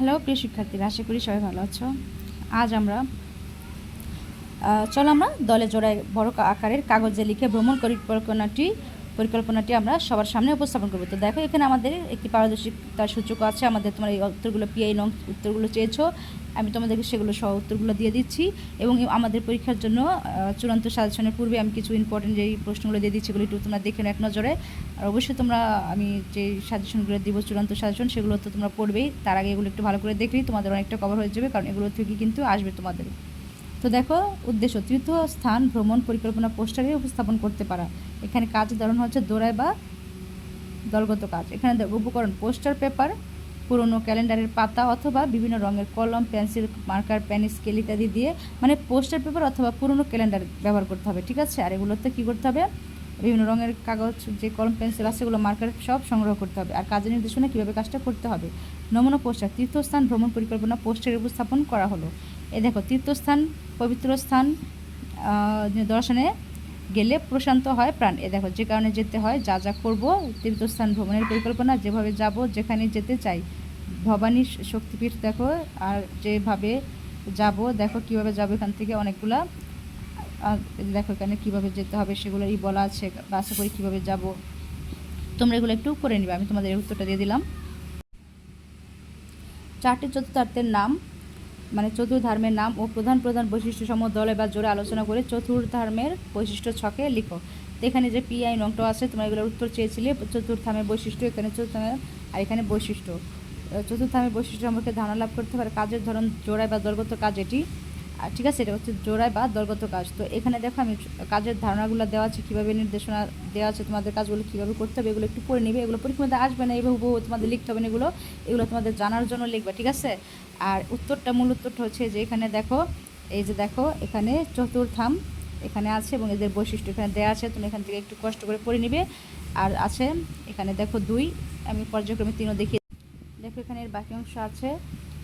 Hello, প্রিয় শিক্ষার্থীরা, আশা করি সবাই ভালো আছো। আজ আমরা চলো আমরা দলে জোড়ায় বড় আকারের কাগজে লিখে ভ্রমণ করি পরিকল্পনাটি পরিকল্পনাটি আমরা সবার সামনে উপস্থাপন করব। তো দেখো, এখানে আমাদের একটি পারদর্শিতার সূচক আছে। আমাদের তোমার এই উত্তরগুলো পিআই নং উত্তরগুলো চেয়েছো। আমি তোমাদেরকে সেগুলো সহ উত্তরগুলো দিয়ে দিচ্ছি এবং আমাদের পরীক্ষার জন্য চূড়ান্ত সাজেশনের পূর্বে আমি কিছু ইম্পর্টেন্ট যেই প্রশ্নগুলো দিয়ে দিচ্ছি, এগুলো একটু তোমরা দেখে এক নজরে। আর অবশ্যই তোমরা, আমি যে সাজেশনগুলো দিব, চূড়ান্ত সাজেশন, সেগুলো তো তোমরা পড়বেই। তার আগে এগুলো একটু ভালো করে দেখলেই তোমাদের অনেকটা কভার হয়ে যাবে, কারণ এগুলো থেকে কিন্তু আসবে তোমাদের। তো দেখো উদ্দেশ্য তৃতীয় স্থান ভ্রমণ পরিকল্পনা পোস্টারে উপস্থাপন করতে পারা। এখানে কাজ ধরন হচ্ছে দৌড়ায় বা দলগত কাজ। এখানে উপকরণ, পোস্টার পেপার, পুরনো ক্যালেন্ডারের পাতা অথবা বিভিন্ন রঙের কলম, পেন্সিল, মার্কার, পেন, স্কেল ইত্যাদি দিয়ে মানে পোস্টার পেপার অথবা পুরনো ক্যালেন্ডার ব্যবহার করতে হবে, ঠিক আছে? আর এগুলোতে কী করতে হবে? বিভিন্ন রঙের কাগজ, যে কলম, পেন্সিল আছে সেগুলো মার্কার সব সংগ্রহ করতে হবে। আর কাজের নির্দেশনা কীভাবে কাজটা করতে হবে? নমুনা পোস্টার, তীর্থস্থান, ভ্রমণ পরিকল্পনা পোস্টারে উপস্থাপন করা হলো। এ দেখো, তীর্থস্থান পবিত্র স্থান দর্শনে গেলে প্রশান্ত হয় প্রাণ। এ দেখো, যে কারণে যেতে হয়, যা যা করব, তীর্থস্থান ভ্রমণের পরিকল্পনা, যেভাবে যাব, যেখানে যেতে চাই। ভবানী শক্তিপীঠ দেখো, আর যেভাবে যাব, দেখো কীভাবে যাব এখান থেকে অনেকগুলা। দেখো এখানে কীভাবে যেতে হবে, সেগুলোই বলা আছে বাসে করে কীভাবে যাব। তোমরা এগুলো একটু করে নিবে, আমি তোমাদের উত্তরটা দিয়ে দিলাম। চারটি চতুর্থার্থের নাম মানে চতুর্ধর্মের নাম ও প্রধান প্রধান বৈশিষ্ট্য সম দলে বা জোরে আলোচনা করে চতুর্ধর্মের বৈশিষ্ট্য ছকে লিখো। এখানে যে পিআই নংটা আছে, তোমরা এগুলোর উত্তর চেয়েছিলে চতুর্থামের বৈশিষ্ট্য, এখানে চতুর্থামের আর এখানে বৈশিষ্ট্য। চতুর্থ চতুর্থামের বৈশিষ্ট্য সম্পর্কে ধারণা লাভ করতে পারে কাজের ধরন, জোড়ায় বা দলগত কাজ এটি। আর ঠিক আছে, এটা হচ্ছে জোড়ায় বা দলগত কাজ। তো এখানে দেখো আমি কাজের ধারণাগুলো দেওয়া আছে, কীভাবে নির্দেশনা দেওয়া আছে, তোমাদের কাজগুলো কীভাবে করতে হবে, এগুলো একটু পড়ে নিবে, এগুলো পরীক্ষার মধ্যে আসবে না এইভাবে হুবহু তোমাদের লিখতে হবে না এগুলো এগুলো তোমাদের জানার জন্য লিখবে, ঠিক আছে? আর উত্তরটা, মূল উত্তরটা হচ্ছে যে এখানে দেখো, এই যে দেখো, এখানে চতুর্থাম এখানে আছে এবং এদের বৈশিষ্ট্য এখানে দেওয়া আছে তুমি এখান থেকে একটু কষ্ট করে পড়ে নিবে। আর আছে, এখানে দেখো দুই, আমি পর্যায়ক্রমে তিনও দেখিয়ে, দেখো এখানে এর বাকি অংশ আছে।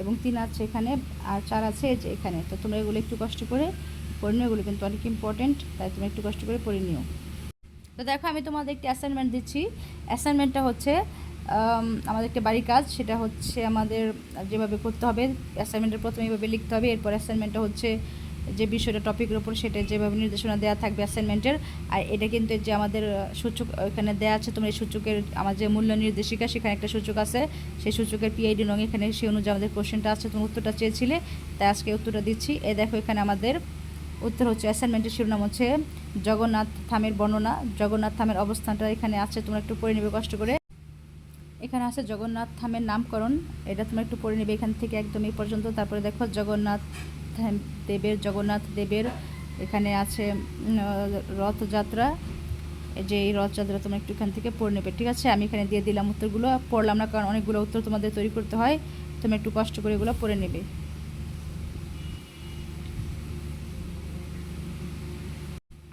এবং তিন আছে এখানে, আর চার আছে যে এখানে। তো তোমরা এগুলো একটু কষ্ট করে পড়ে নিও, এগুলো কিন্তু অনেক ইম্পর্টেন্ট তাই তোমরা একটু কষ্ট করে পড়ে নিও। তো দেখো, আমি তোমাদের একটি অ্যাসাইনমেন্ট দিচ্ছি। অ্যাসাইনমেন্টটা হচ্ছে আমাদের একটা বাড়ির কাজ, সেটা হচ্ছে আমাদের যেভাবে করতে হবে অ্যাসাইনমেন্টের প্রথমে এইভাবে লিখতে হবে, এরপর অ্যাসাইনমেন্টটা হচ্ছে যে বিষয়টা টপিকের উপর সেটা যেভাবে নির্দেশনা দেওয়া থাকবে অ্যাসাইনমেন্টের আর এটা কিন্তু যে আমাদের সূচক, এখানে দেওয়া আছে, তোমরা এই সূচকের আমার যে মূল্য নির্দেশিকা, সেখানে একটা সূচক আছে, সেই সূচকের পিআইডি নং এখানে সেই অনুযায়ী আমাদের কোশ্চেনটা আছে তুমি উত্তরটা চেয়েছিলে, তাই আজকে উত্তরটা দিচ্ছি। এ দেখো এখানে আমাদের উত্তর হচ্ছে অ্যাসাইনমেন্টের শিরোনাম হচ্ছে, জগন্নাথ থামের বর্ণনা, জগন্নাথ থামের অবস্থানটা এখানে আছে, তোমরা একটু পড়ে নেবে কষ্ট করে। এখানে আছে জগন্নাথ থামের নামকরণ, এটা তোমরা একটু পড়ে নেবে এখান থেকে একদম এই পর্যন্ত, তারপরে দেখো জগন্নাথ দেবের, জগন্নাথ দেবের এখানে আছে রথযাত্রা। যে এই রথযাত্রা তোমরা একটু এখান থেকে পড়ে নেবে, ঠিক আছে? আমি এখানে দিয়ে দিলাম উত্তরগুলো পড়লাম না কারণ অনেকগুলো উত্তর তোমাদের তৈরি করতে হয়। তোমরা একটু কষ্ট করে এগুলো পড়ে নেবে।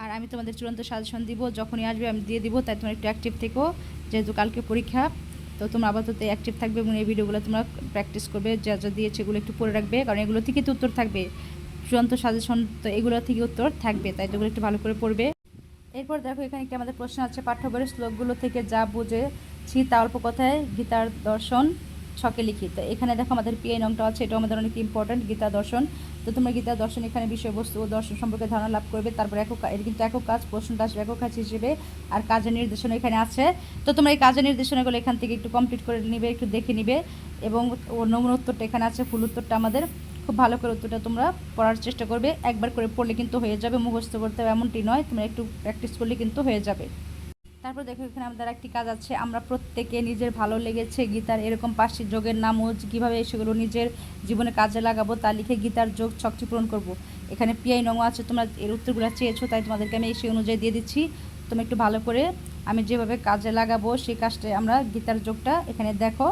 আর আমি তোমাদের চূড়ান্ত সাজেশন দিব, যখনই আসবে আমি দিয়ে দিব, তাই তোমরা একটু অ্যাক্টিভ থেকো, যেহেতু কালকে পরীক্ষা। তো তোমরা আপাতত অ্যাক্টিভ থাকবে এবং এই ভিডিওগুলো তোমরা প্র্যাকটিস করবে, যা যা দিয়েছে এগুলো একটু পড়ে রাখবে, কারণ এগুলো থেকে তো উত্তর থাকবে। চূড়ান্ত সাজেশন তো এগুলো থেকে উত্তর থাকবে, তাই তো একটু ভালো করে পড়বে। এরপর দেখো, এখানে একটি আমাদের প্রশ্ন আছে পাঠ্য বইয়ের শ্লোকগুলো থেকে যা বুঝেছি তা অল্প কথায়, গীতার দর্শন। ছকে লিখি তো এখানে দেখো আমাদের পিআই নংটা আছে, এটাও আমাদের অনেক ইম্পর্ট্যান্ট গীতা দর্শন। তো তোমরা গীতা দর্শন এখানে বিষয়বস্তু ও দর্শন সম্পর্কে ধারণা লাভ করবে, তারপর একক এর কিন্তু একক কাজ, প্রশ্নটা আসবে একক কাজ হিসেবে, আর কাজের নির্দেশনা এখানে আছে। তো তোমরা এই কাজের নির্দেশনাগুলো এখান থেকে একটু কমপ্লিট করে নিবে, একটু দেখে নিবে, এবং ও নমুনা উত্তরটা এখানে আছে, ফুল উত্তরটা আমাদের। খুব ভালো করে উত্তরটা তোমরা পড়ার চেষ্টা করবে। একবার করে পড়লে কিন্তু হয়ে যাবে, মুখস্থ করতে হবে, এমনটি নয়, তোমরা একটু প্র্যাকটিস করলে কিন্তু হয়ে যাবে। তারপর দেখো এখানে আমাদের একটি কাজ আছে, আমরা প্রত্যেকে নিজের ভালো লেগেছে গীতার এরকম পাঁচটি যোগের নাম ও কীভাবে সেগুলো নিজের জীবনে কাজে লাগাবো তা লিখে গীতার যোগ ছকটি পূরণ করব। এখানে পিআই নং আছে, তোমরা এর উত্তরগুলো চেয়েছো, তাই তোমাদেরকে আমি সেই অনুযায়ী দিয়ে দিচ্ছি। তুমি একটু ভালো করে আমি যেভাবে কাজে লাগাবো সেই কাজটা আমরা গীতার যোগটা এখানে দেখো।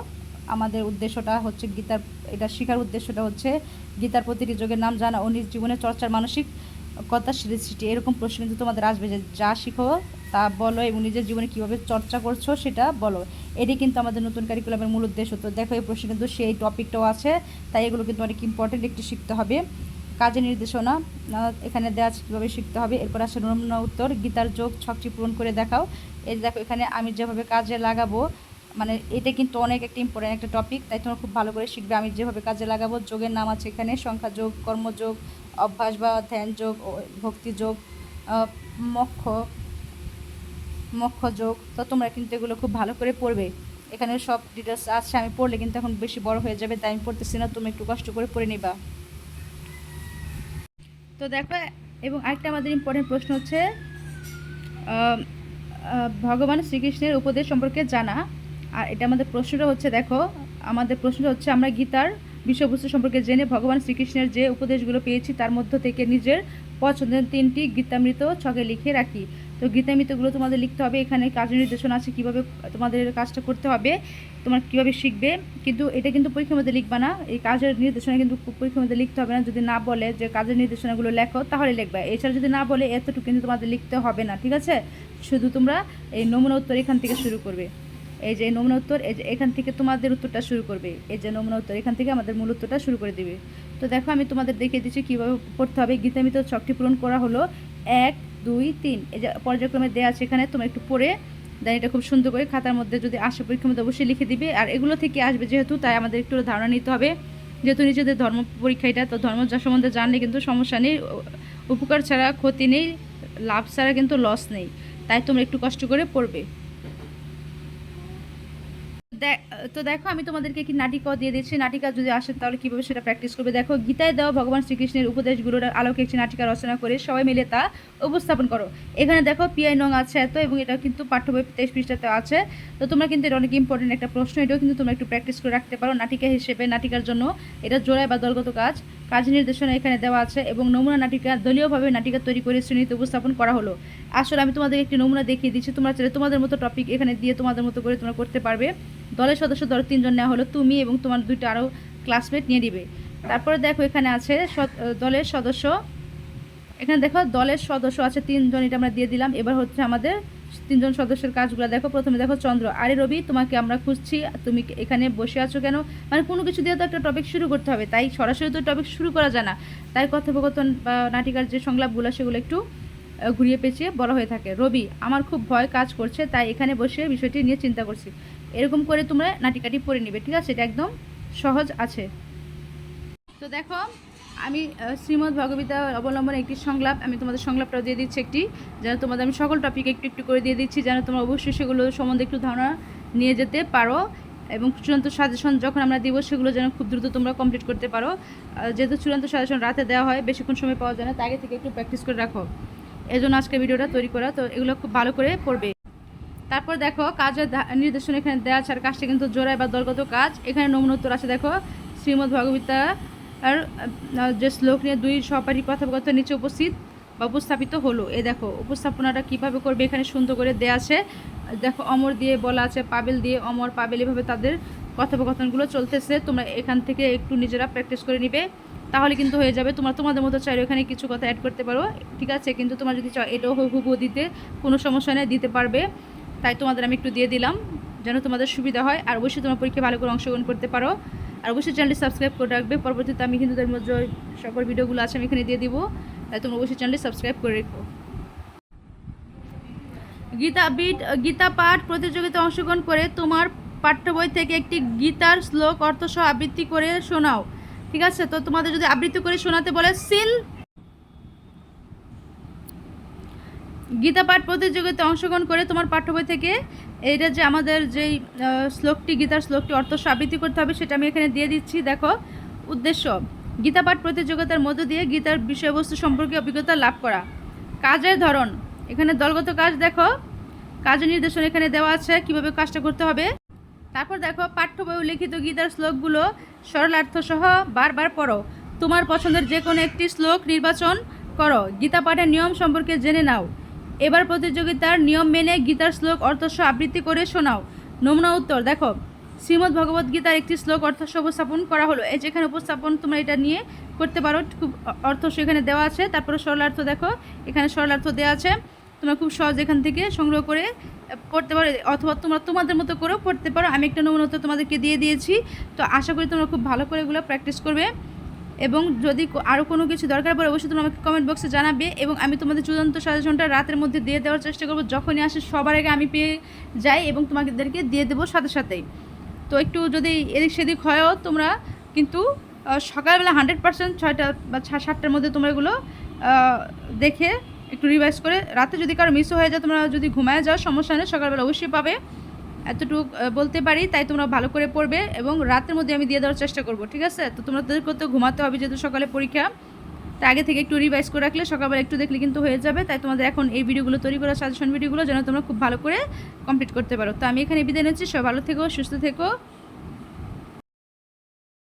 আমাদের উদ্দেশ্যটা হচ্ছে গীতার, এটা শেখার উদ্দেশ্যটা হচ্ছে গীতার প্রতিটি যোগের নাম জানা ও নিজ জীবনে চর্চার মানসিক কথা সৃষ্টি। এরকম প্রশ্ন কিন্তু তোমাদের আসবে যে যা শিখো তা বলো, এবং নিজের জীবনে কীভাবে চর্চা করছ সেটা বলো। এটি কিন্তু আমাদের নতুন কারিকুলামের মূল উদ্দেশ্য। তো দেখো, এই প্রশ্ন কিন্তু সেই টপিকটাও আছে, তাই এগুলো কিন্তু অনেক ইম্পর্টেন্ট একটি শিখতে হবে। কাজের নির্দেশনা এখানে দেওয়া আছে কীভাবে শিখতে হবে। এরপর আসে নমুনা উত্তর, গীতার যোগ, ছকটি পূরণ করে দেখাও। এই দেখো, এখানে আমি যেভাবে কাজে লাগাবো মানে এটা কিন্তু অনেক একটা ইম্পর্টেন্ট একটা টপিক তাই তোমরা খুব ভালো করে শিখবে। আমি যেভাবে কাজে লাগাবো, যোগের নাম আছে এখানে, সংখ্যা যোগ, কর্মযোগ, অভ্যাস বা ধ্যান যোগ ভক্তি যোগ মক্ষ যোগ তো তোমরা কিন্তু এগুলো খুব ভালো করে পড়বে। এখানে সব ডিটেলস আছে, আমি পড়লে কিন্তু এখন বেশি বড় হয়ে যাবে, তাই আমি পড়তেছি না, তুমি একটু কষ্ট করে পড়ে নিবা। তো দেখো, এবং আরেকটা আমাদের ইম্পর্টেন্ট প্রশ্ন হচ্ছে ভগবান শ্রীকৃষ্ণের উপদেশ সম্পর্কে জানা। আর এটা আমাদের প্রশ্নটা হচ্ছে, দেখো, আমাদের প্রশ্নটা হচ্ছে, আমরা গীতার বিষয়বস্তু সম্পর্কে জেনে ভগবান শ্রীকৃষ্ণের যে উপদেশগুলো পেয়েছি, তার মধ্য থেকে নিজের পছন্দের তিনটি গীতামৃত ছকে লিখে রাখি। তো গীতামৃতগুলো তোমাদের লিখতে হবে। এখানে কাজের নির্দেশনা আছে কীভাবে তোমাদের কাজটা করতে হবে, তোমার কীভাবে শিখবে। কিন্তু এটা কিন্তু পরীক্ষার মধ্যে লিখবা না। এই কাজের নির্দেশনা কিন্তু পরীক্ষার মধ্যে লিখতে হবে না। যদি না বলে যে কাজের নির্দেশনাগুলো লেখো, তাহলে লিখবে। এছাড়া যদি না বলে, এতটুকু কিন্তু তোমাদের লিখতে হবে না, ঠিক আছে? শুধু তোমরা এই নমুনা উত্তর এখান থেকে শুরু করবে। এই যে নমুনা উত্তর, এই যে এখান থেকে তোমাদের উত্তরটা শুরু করবে। এই যে নমুনা উত্তর, এখান থেকে আমাদের মূল উত্তরটা শুরু করে দিবে। তো দেখো, আমি তোমাদের দেখিয়ে দিচ্ছি কীভাবে পড়তে হবে। গীতামিত ছকটি পূরণ করা হলো এক দুই, তিন। এই যে পর্যায়ক্রমে দেওয়া আছে এখানে, তোমরা একটু পড়ে দেন এটা খুব সুন্দর করে খাতার মধ্যে যদি আসে, পরীক্ষার মধ্যে অবশ্যই লিখে দিবে। আর এগুলো থেকে আসবে যেহেতু, তাই আমাদের একটু ধারণা নিতে হবে। যেহেতু নিজেদের ধর্ম পরীক্ষা এটা, তো ধর্ম যা সম্বন্ধে জানলে কিন্তু সমস্যা নেই। উপকার ছাড়া ক্ষতি নেই, লাভ ছাড়া কিন্তু লস নেই। তাই তোমরা একটু কষ্ট করে পড়বে। তো দেখো আমি তোমাদেরকে কি নাটিকাও দিয়ে দিচ্ছি। নাটিকা যদি আসে, তাহলে কীভাবে সেটা প্র্যাকটিস করবে? দেখো, গীতায় দেওয়া ভগবান শ্রীকৃষ্ণের উপদেশগুলোর আলোকে একটি নাটিকা রচনা করে সবাই মিলে তা উপস্থাপন করো। এখানে দেখো পিআই নং আছে এত, এবং এটা কিন্তু পাঠ্য বই তেইশ পৃষ্ঠাতে আছে। তো তোমরা কিন্তু এটা অনেক ইম্পর্টেন্ট একটা প্রশ্ন, এটাও কিন্তু তোমরা একটু প্র্যাকটিস করে রাখতে পারো। নাটিকা হিসেবে, নাটিকার জন্য এটা জোড়ায় বা দলগত কাজ। কাজ নির্দেশনা এখানে দেওয়া আছে, এবং নমুনা নাটিকা দলীয়ভাবে নাটিকা তৈরি করে শ্রেণীতে উপস্থাপন করা হলো। আসলে আমি তোমাদের একটি নমুনা দেখিয়ে দিচ্ছি। তোমরা চাইলে তোমাদের মতো টপিক এখানে দিয়ে তোমাদের মতো করে তোমরা করতে পারবে। দলের সদস্য ধরো তিনজন নেওয়া হলো, তুমি এবং তোমার দুইটা আরও ক্লাসমেট নিয়ে দিবে তারপরে দেখো এখানে আছে দলের সদস্য। এখানে দেখো দলের সদস্য আছে তিনজন, এটা আমরা দিয়ে দিলাম। এবার হচ্ছে আমাদের তিনজন সদস্যের কাজগুলো দেখো। প্রথমে দেখো চন্দ্র, আরে রবি, তোমাকে আমরা খুঁজছি, তুমি এখানে বসে আছো কেন? মানে কোনো কিছু দিয়ে তো একটা টপিক শুরু করতে হবে, তাই সরাসরি তো টপিক শুরু করা যায় না। তাই কথোপকথন বা নাটিকার যে সংলাপগুলো, সেগুলো একটু ঘুরিয়ে পেঁচিয়ে বলা হয়ে থাকে। রবি, আমার খুব ভয় কাজ করছে, তাই এখানে বসে বিষয়টি নিয়ে চিন্তা করছি। এরকম করে তোমরা নাটিকাটি পড়ে নিবে, ঠিক আছে? এটা একদম সহজ আছে। তো দেখো, আমি শ্রীমদ্ ভগবীতা অবলম্বনে একটি সংলাপ, আমি তোমাদের সংলাপটাও দিয়ে দিচ্ছি একটি, যেন তোমাদের আমি সকল টপিক একটু একটু করে দিয়ে দিচ্ছি, যেন তোমরা অবশ্যই সেগুলো সম্বন্ধে একটু ধারণা নিয়ে যেতে পারো। এবং চূড়ান্ত সাজেশন যখন আমরা দিব, সেগুলো যেন খুব দ্রুত তোমরা কমপ্লিট করতে পারো। যেহেতু চূড়ান্ত সাজেশন রাতে দেওয়া হয়, বেশিক্ষণ সময় পাওয়া যায় না, তাই আগে থেকে একটু প্র্যাকটিস করে রাখো। এই জন্য আজকে ভিডিওটা তৈরি করা, তো এগুলো খুব ভালো করে পড়বে তারপর দেখো, কাজের নির্দেশনা এখানে দেওয়া আছে, আর কাজটা কিন্তু জোড়ায় বা দলগত কাজ। এখানে নমুনা উত্তর আছে, দেখো, শ্রীমদ্ ভগবীতা আর যে শ্লোক নিয়ে দুই সহপাঠী কথোপকথন নিচে উপস্থিত বা উপস্থাপিত হলো। এ দেখো, উপস্থাপনাটা কীভাবে করবে, এখানে সুন্দর করে দেয়া আছে। দেখো, অমর দিয়ে বলা আছে, পাবেল দিয়ে অমর, পাবেল এভাবে তাদের কথোপকথনগুলো চলতেছে। তোমরা এখান থেকে একটু নিজেরা প্র্যাকটিস করে নিবে। তাহলে কিন্তু হয়ে যাবে। তোমরা তোমাদের মতো চাইলে ওখানে কিছু কথা অ্যাড করতে পারো। ঠিক আছে? কিন্তু তোমরা যদি চাও, এটাও হুবহু দিতে কোনো সমস্যা নেই, দিতে পারবে। তাই তোমাদের আমি একটু দিয়ে দিলাম, যেন তোমাদের সুবিধা হয়। আর অবশ্যই তোমার পরীক্ষায় ভালো করে অংশগ্রহণ করতে পারো। আর অবশ্যই চ্যানেলটি সাবস্ক্রাইব করে রাখবে। পরবর্তীতে আমি তার মধ্যে সকল ভিডিওগুলো আছে, আমি এখানে দিয়ে দিব। তাই তোমরা অবশ্যই চ্যানেলটি সাবস্ক্রাইব করে রেখো। গীতা বিট, গীতা পাঠ প্রতিযোগিতায় অংশগ্রহণ করে তোমার পাঠ্য বই থেকে একটি গীতার শ্লোক অর্থসহ আবৃত্তি করে শোনাও। ঠিক আছে? তো তোমাদের যদি আবৃত্তি করে শোনাতে বলে, সিল গীতা পাঠ প্রতিযোগিতায় অংশগ্রহণ করে তোমার পাঠ্য বই থেকে এইটা যে আমাদের যেই শ্লোকটি, গীতার শ্লোকটি অর্থ আবৃত্তি করতে হবে, সেটা আমি এখানে দিয়ে দিচ্ছি। দেখো, উদ্দেশ্য, গীতা পাঠ প্রতিযোগিতার মধ্য দিয়ে গীতার বিষয়বস্তু সম্পর্কে অভিজ্ঞতা লাভ করা। কাজের ধরন, এখানে দলগত কাজ দেখো, কাজের নির্দেশন এখানে দেওয়া আছে, কীভাবে কাজটা করতে হবে। তারপর দেখো পাঠ্য বই উল্লেখিত গীতার শ্লোকগুলো সরলার্থ সহ বারবার পড়ো। তোমার পছন্দের যে কোনো একটি শ্লোক নির্বাচন করো। গীতা পাঠের নিয়ম সম্পর্কে জেনে নাও। এবার প্রতিযোগিতার নিয়ম মেনে গীতার শ্লোক অর্থস্ব আবৃত্তি করে শোনাও। নমুনা উত্তর, দেখো। শ্রীমদ্ ভগবদ গীতার একটি শ্লোক অর্থসহ উপস্থাপন করা হলো। এই যেখানে উপস্থাপন তোমরা এটা নিয়ে করতে পারো খুব অর্থ এখানে দেওয়া আছে। তারপরে সরলার্থ দেখো, এখানে সরলার্থ দেওয়া আছে। তোমরা খুব সহজ এখান থেকে সংগ্রহ করে পড়তে পারো, অথবা তোমরা তোমাদের মতো করেও পড়তে পারো। আমি একটা নমুনা উত্তর তোমাদেরকে দিয়ে দিয়েছি। তো আশা করি তোমরা খুব ভালো করে এগুলো প্র্যাকটিস করবে। এবং যদি আরও কোনো কিছু দরকার পড়ে, অবশ্যই তোমরা আমাকে কমেন্ট বক্সে জানাবে। এবং আমি তোমাদের চূড়ান্ত সাজেশনটা রাতের মধ্যে দিয়ে দেওয়ার চেষ্টা করব। যখনই আসে সবার আগে আমি পেয়ে যাই এবং তোমাদেরকে দিয়ে দেবো সাথে সাথেই। তো একটু যদি এদিক সেদিক হয়ও তোমরা, কিন্তু সকালবেলা হান্ড্রেড পার্সেন্ট ছয়টা বা সাতটার মধ্যে তোমরা এগুলো দেখে একটু রিভাইজ করে। রাতে যদি কারও মিস হয়ে যায়, তোমরা যদি ঘুমায় যাও, সমস্যা নেই, সকালবেলা অবশ্যই পাবে। এতটুকু বলতে পারি, তাই তোমরা ভালো করে পড়বে এবং রাতের মধ্যে আমি দিয়ে দেওয়ার চেষ্টা করব, ঠিক আছে? তো তোমাদেরকে তো ঘুমাতে হবে যেহেতু সকালে পরীক্ষা। তাই আগে থেকে একটু রিভাইজ করে রাখলে সকালবেলা একটু দেখলে কিন্তু হয়ে যাবে। তাই তোমাদের এখন এই ভিডিওগুলো তৈরি করা সাজেশন ভিডিওগুলো যেন তোমরা খুব ভালো করে কমপ্লিট করতে পারো। তো আমি এখানে বিদায় নিচ্ছি। সবাই ভালো থেকো, সুস্থ থেকো।